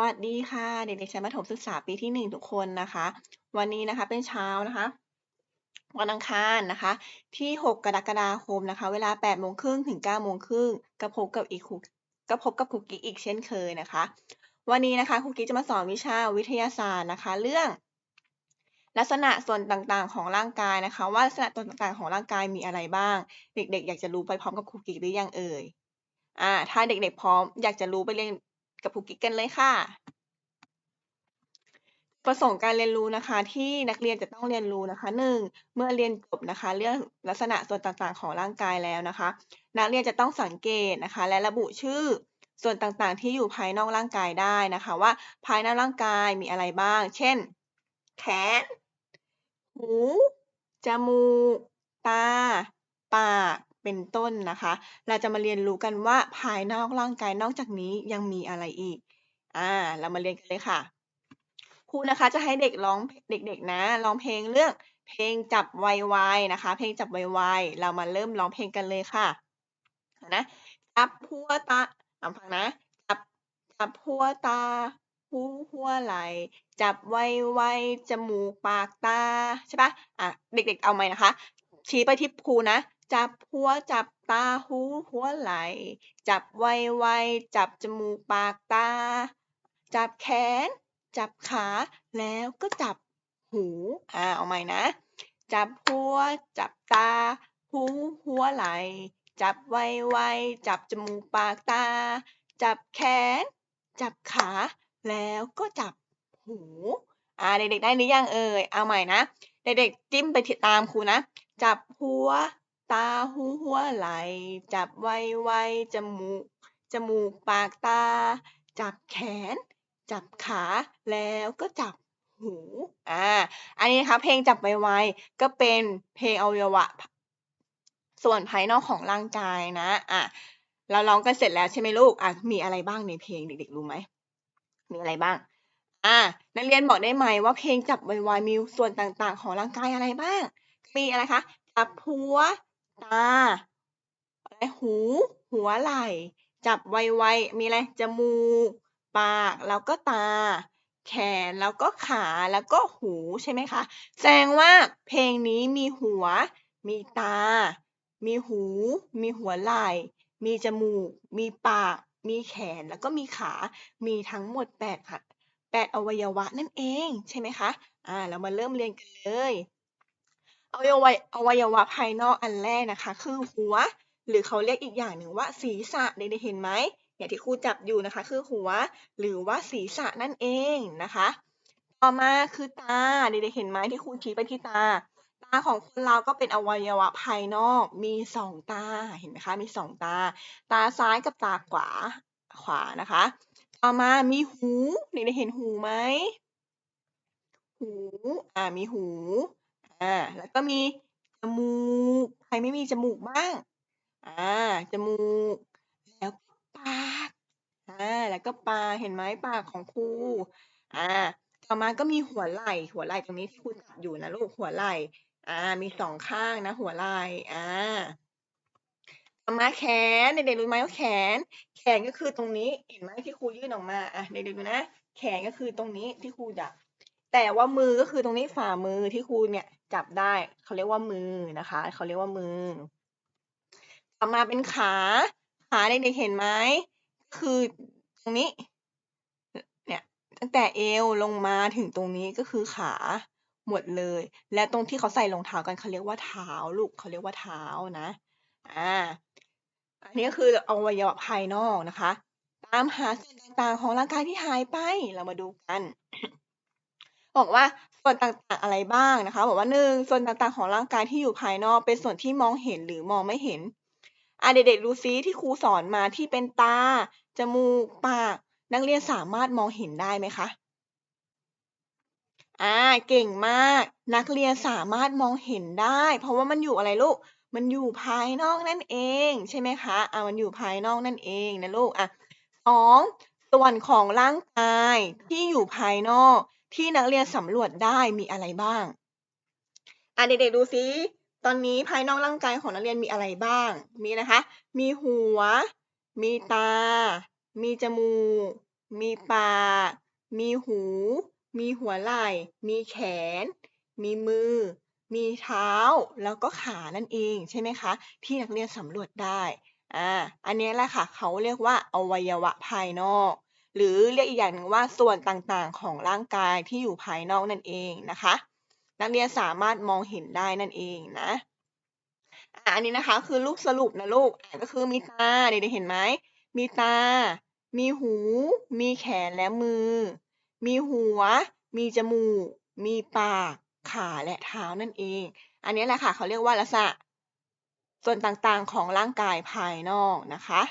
สวัสดีค่ะ เด็กๆชั้นประถมศึกษาปีที่ 1 ทุกคนนะคะ วันนี้นะคะเป็นเช้านะคะ วันอังคารนะคะ ที่ 6 กรกฎาคมนะคะ เวลา8โมงครึ่งถึง9โมงครึ่งก็พบกับอีกครูก็พบกับครูกิ๊กอีกเช่นเคยนะคะ วันนี้นะคะครูกิ๊กจะมาสอนวิชาวิทยาศาสตร์นะคะ เรื่อง ลักษณะส่วนต่างๆของร่างกายนะคะ ว่าลักษณะส่วนต่างๆของร่างกายมีอะไรบ้าง เด็ก ๆ อยากจะรู้ไปพร้อมกับครูกิ๊กหรือยังเอ่ยอ่าถ้าเด็กๆพร้อมอยากจะรู้ไปเรียน กับครูกิกกันเลยค่ะ ประสงค์การเรียนรู้นะคะ ที่นักเรียนจะต้องเรียนรู้นะคะ 1. เมื่อเรียนจบนะคะ เรื่องลักษณะส่วนต่างๆ ของร่างกายแล้วนะคะ นักเรียนจะต้องสังเกตนะคะ และระบุชื่อส่วนต่างๆ ที่อยู่ภายนอกร่างกายได้นะคะ ว่าภายในร่างกายมีอะไรบ้าง เช่น แขน หู จมูก ตา ปาก เป็นต้นนะคะ เราจะมาเรียนรู้กันว่าภายนอกร่างกายนอกจากนี้ยังมีอะไรอีก อ่า เรามาเรียนกันเลยค่ะครูนะคะจะให้เด็กร้องเด็ก ๆ นะร้องเพลงเรื่องเพลงจับไวๆนะคะ เพลงจับไวๆเรามาเริ่มร้องเพลงกันเลยค่ะนะจับหัวตาเอาฟังนะจับจับหัวตาหูหัวไหลจับไวๆจมูกปากตาใช่ปะอะเด็กๆเอาไหมนะคะ ชี้ไปที่ครูนะ จับหัวจับตาหูหัวไหล จับไวๆจับจมูกปากตา จับแขน จับขาแล้วก็จับหูอ่าเอาใหม่นะ จับหัว จับตา หูหัวไหล จับไวๆจับจมูกปากตา จับแขน จับขา แล้วก็จับหูอ่าเด็กๆได้หรือยังเอ่ยเอาใหม่นะเด็กๆจิ้มไปติดตามครูนะ จับหัว ตาหูหัวไหล จับไวๆจมูก จมูกปากตา จับแขน จับขาแล้วก็จับหู อ่า อันนี้นะคะเพลงจับไวๆก็เป็นเพลงอวัยวะ ส่วนภายนอกของร่างกายนะ อะ เราร้องกันเสร็จแล้วใช่ไหมลูก อะ มีอะไรบ้างในเพลงเด็กๆรู้ไหม มีอะไรบ้าง อ่านักเรียนบอกได้ไหมว่าเพลงจับไวๆมีส่วนต่างๆ ของร่างกายอะไรบ้าง มีอะไรคะ จับหัว ตาอะไรหู หัวไหล่ จับไวๆมีอะไร จมูก ปาก แล้วก็ตา แขน แล้วก็ขา แล้วก็หูใช่ไหมคะ แสดงว่าเพลงนี้มีหัว มีตา มีหู มีหัวไหล่ มีจมูก มีปาก มีแขน แล้วก็มีขา มีทั้งหมดแปดค่ะแปดอวัยวะนั่นเองใช่ไหมคะ อ่า เรามาเริ่มเรียนกันเลย อวัยวะอวัยวะภายนอกอันแรกนะคะ คือหัว หรือเขาเรียกอีกอย่างหนึ่งว่าศีรษะเด็กๆเห็นไหมอย่างที่ครูจับอยู่นะคะ คือหัว หรือว่าศีรษะนั่นเองนะคะ ต่อมาคือตาเด็กๆเห็นไหมที่ครูชี้ไปที่ตา ตาของคนเราก็เป็นอวัยวะภายนอกมีสองตาเห็นไหมคะมีสองตา ตาซ้ายกับตาขวาขวานะคะ ต่อมามีหูเด็กๆเห็นหูไหมหู อ่า มีหู อ่า แล้วก็มีจมูก ใครไม่มีจมูกบ้าง อ่า จมูก แล้วก็ปาก อ่า แล้วก็ปากเห็นไหมปากของครู อ่า ต่อมาก็มีหัวไหล่ หัวไหล่ตรงนี้ที่ครูจับอยู่นะลูก หัวไหล่ อ่า มีสองข้างนะ หัวไหล่ อ่า ต่อมาแขน เด็กๆรู้ไหมว่าแขน แขนก็คือตรงนี้ เห็นไหมที่ครูยื่นออกมา อะ เด็กๆดูนะ แขนก็คือตรงนี้ที่ครูจับ แต่ว่ามือก็คือตรงนี้ฝ่ามือที่ครูเนี่ยจับได้เขาเรียกว่ามือนะคะเขาเรียกว่ามือต่อมาเป็นขาขาเด็กๆเห็นไหมคือตรงนี้เนี่ยตั้งแต่เอวลงมาถึงตรงนี้ก็คือขาหมดเลย และตรงที่เขาใส่รองเท้ากันเขาเรียกว่าเท้าลูกเขาเรียกว่าเท้านะอ่าอันนี้ก็คืออวัยวะภายนอกนะคะ ตามหาส่วนต่างๆของร่างกายที่หายไปเรามาดูกัน บอกว่าส่วนต่างๆอะไรบ้างนะคะ บอกว่าหนึ่งส่วนต่างๆของร่างกายที่อยู่ภายนอก เป็นส่วนที่มองเห็นหรือมองไม่เห็นอะเด็กๆดูซิที่ครูสอนมาที่เป็นตา จมูก ปาก นักเรียนสามารถมองเห็นได้ไหมคะอ่าเก่งมาก นักเรียนสามารถมองเห็นได้ เพราะว่ามันอยู่อะไรลูก มันอยู่ภายนอกนั่นเอง ใช่ไหมคะอ่ามันอยู่ภายนอกนั่นเองนะลูกอะสองส่วนของร่างกายที่อยู่ภายนอก ที่นักเรียนสำรวจได้มีอะไรบ้างอะเด็กๆดูซิตอนนี้ภายนอกร่างกายของนักเรียนมีอะไรบ้าง มีนะคะ มีหัว มีตา มีจมูก มีปาก มีหู มีหัวไหล่ มีแขน มีมือ มีเท้า แล้วก็ขานั่นเองใช่ไหมคะ ที่นักเรียนสำรวจได้ อ่า อันนี้แหละค่ะ เขาเรียกว่าอวัยวะภายนอก หรือเรียกอีกอย่างหนึ่งว่าส่วนต่างๆ ของร่างกายที่อยู่ภายนอกนั่นเองนะคะ นักเรียนสามารถมองเห็นได้นั่นเองนะอันนี้นะคะคือรูปสรุปนะลูกก็คือมีตาเด็กๆเห็นไหมมีตา มีหู มีแขนและมือ มีหัว มีจมูก มีปาก ขาและเท้านั่นเอง อันนี้แหละค่ะเขาเรียกว่าลักษณะส่วนต่างๆของร่างกายภายนอกนะคะ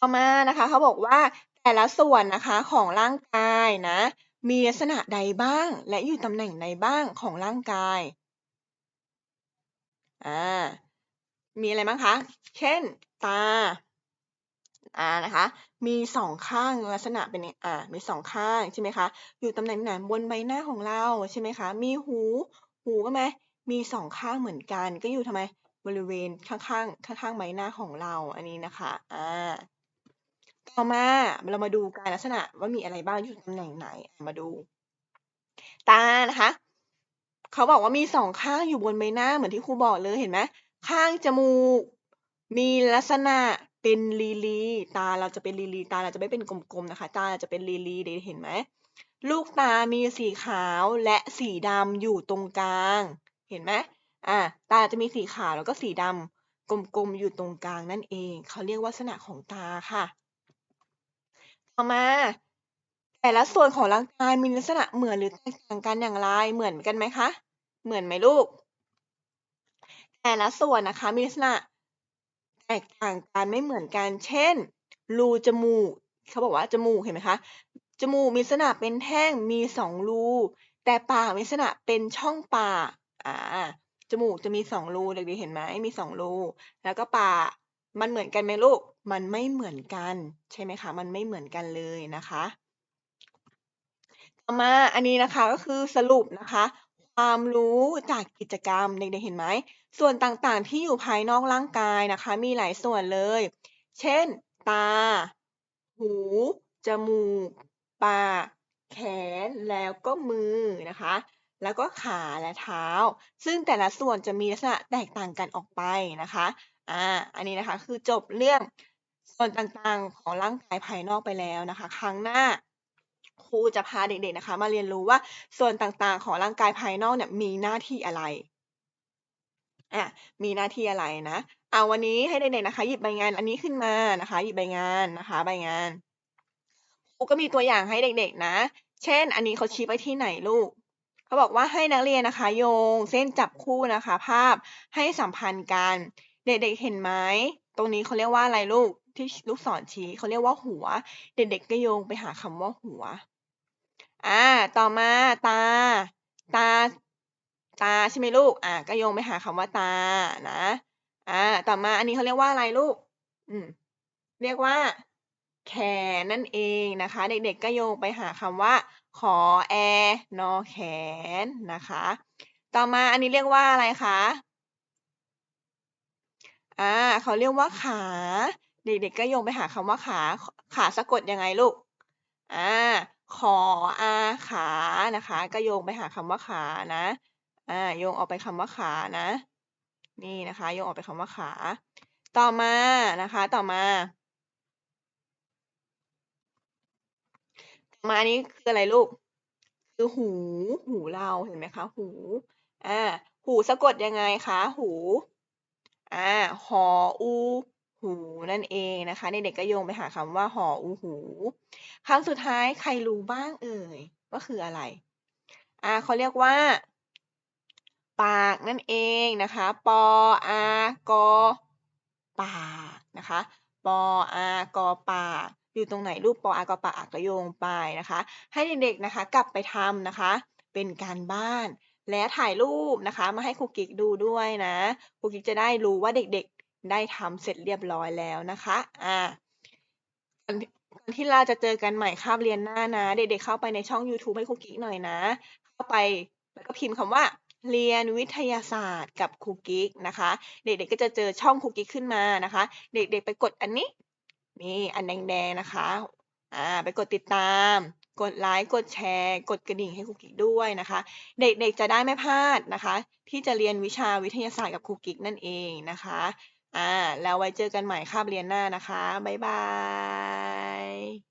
ต่อมานะคะเขาบอกว่าแต่ละส่วนนะคะของร่างกายนะ มีลักษณะใดบ้าง และอยู่ตำแหน่งใดบ้างของร่างกายอ่ามีอะไรบ้างคะ เช่น ตาอ่านะคะ มีสองข้างลักษณะเป็นอ่ามีสองข้างใช่ไหมคะ อยู่ตำแหน่งไหนบนใบหน้าของเราใช่ไหมคะ มีหู หูก็ไหมมีสองข้างเหมือนกัน ก็อยู่ทำไมบริเวณข้างๆข้างๆใบหน้าของเราอันนี้นะคะอ่า ต่อมาเรามาดูการลักษณะว่ามีอะไรบ้างอยู่ตำแหน่งไหนมาดู ตานะคะเขาบอกว่ามีสองข้างอยู่บนใบหน้าเหมือนที่ครูบอกเลยเห็นไหมข้างจมูก มีลักษณะเป็นลีลีตาเราจะเป็นลีลีตาเราจะไม่เป็นกลมๆนะคะ ตาเราจะเป็นลีลีเดเห็นไหมลูกตามีสีขาวและสีดำอยู่ตรงกลาง เห็นไหมอ่าตาจะมีสีขาวแล้วก็สีดำกลมๆอยู่ตรงกลางนั่นเอง เขาเรียกว่าลักษณะของตาค่ะ อมา แต่ละส่วนของร่างกายมีลักษณะเหมือนหรือแตกต่างกันอย่างไร เหมือนกันไหมคะ เหมือนไหมลูก แต่ละส่วนนะคะมีลักษณะแตกต่างกันไม่เหมือนกัน เช่น รูจมูก เขาบอกว่าจมูกเห็นไหมคะ จมูกมีลักษณะเป็นแท่ง มีสองรู แต่ปากมีลักษณะเป็นช่องปาก อ่า จมูกจะมีสองรูเด็กๆเห็นไหม มีสองรู แล้วก็ปาก มันเหมือนกันไหมลูก มันไม่เหมือนกัน ใช่ไหมคะ มันไม่เหมือนกันเลยนะคะ ต่อมาอันนี้นะคะก็คือสรุปนะคะ ความรู้จากกิจกรรมเด็กๆเห็นไหม ส่วนต่างๆที่อยู่ภายนอกร่างกายนะคะ มีหลายส่วนเลย เช่น ตา หู จมูก ปาก แขน แล้วก็มือนะคะแล้วก็ขาและเท้า ซึ่งแต่ละส่วนจะมีลักษณะแตกต่างกันออกไปนะคะ อ่า อันนี้นะคะคือจบเรื่อง ส่วนต่างๆของร่างกายภายนอกไปแล้วนะคะ ครั้งหน้าครูจะพาเด็กๆนะคะ มาเรียนรู้ว่าส่วนต่างๆของร่างกายภายนอกเนี่ยมีหน้าที่อะไรอะมีหน้าที่อะไรนะเอาวันนี้ให้เด็กๆนะคะ หยิบใบงานอันนี้ขึ้นมานะคะ หยิบใบงานนะคะ ใบงานครูก็มีตัวอย่างให้เด็กๆนะ เช่น อันนี้เขาชี้ไปที่ไหนลูกเขาบอกว่าให้นักเรียนนะคะ โยง เส้นจับคู่นะคะ ภาพให้สัมพันธ์กัน เด็กๆเห็นไหมตรงนี้เขาเรียกว่าอะไรลูก ที่ลูกศรชี้เขาเรียกว่าหัว เด็กๆก็โยงไปหาคำว่าหัว อ่า ต่อมาตา ตา ตาใช่ไหมลูก อ่า ก็โยงไปหาคำว่าตา นะ อ่า ต่อมาอันนี้เขาเรียกว่าอะไรลูก อืม เรียกว่า แขนนั่นเองนะคะ เด็กๆก็โยงไปหาคำว่า ขอแอนอแขนนะคะ ต่อมาอันนี้เรียกว่าอะไรคะอ่าเขาเรียกว่าขา เด็กๆก็โยงไปหาคำว่าขาขาสะกดยังไงลูกอ่าขออาขานะคะ ก็โยงไปหาคำว่าขานะอ่าโยงออกไปคำว่าขานะ นี่นะคะ โยงออกไปคำว่าขา ต่อมานะคะต่อมาต่อมานนี้คืออะไรลูก คือหู หูเราเห็นไหมคะหูอ่าหูสะกดยังไงคะ หูอ่าหออู หูนั่นเองนะคะ เด็กๆก็โยงไปหาคำว่าหออูหูคำสุดท้ายใครรู้บ้างเอ่ยว่าคืออะไรอ่าเขาเรียกว่า ปากนั่นเองนะคะ ปออากอปากนะคะ ปออากอปากอยู่ตรงไหนรูปปออากอปากก็โยงไปนะคะ ให้เด็กๆนะคะ กลับไปทำนะคะ เป็นการบ้านและถ่ายรูปนะคะ มาให้ครูกิ๊กดูด้วยนะครูกิ๊กจะได้รู้ว่าเด็กๆ ได้ทำเสร็จเรียบร้อยแล้วนะคะอ่าก่อนที่เราจะเจอกันใหม่คาบเรียนหน้านะ เด็กๆเข้าไปในช่อง YouTube ให้ครูกิ๊กหน่อยนะ เข้าไปแล้วก็พิมพ์คำว่าเรียนวิทยาศาสตร์กับครูกิ๊กนะคะ เด็กๆก็จะเจอช่องครูกิ๊กขึ้นมานะคะ เด็กๆไปกดอันนี้นี่อันแดงๆนะคะอ่าไปกดติดตาม กดไลค์กดแชร์ กดกระดิ่งให้ครูกิ๊กด้วยนะคะ เด็กๆจะได้ไม่พลาดนะคะ ที่จะเรียนวิชาวิทยาศาสตร์กับครูกิ๊กนั่นเองนะคะ อ่า แล้วไว้เจอกันใหม่คาบเรียนหน้านะคะ บ๊ายบาย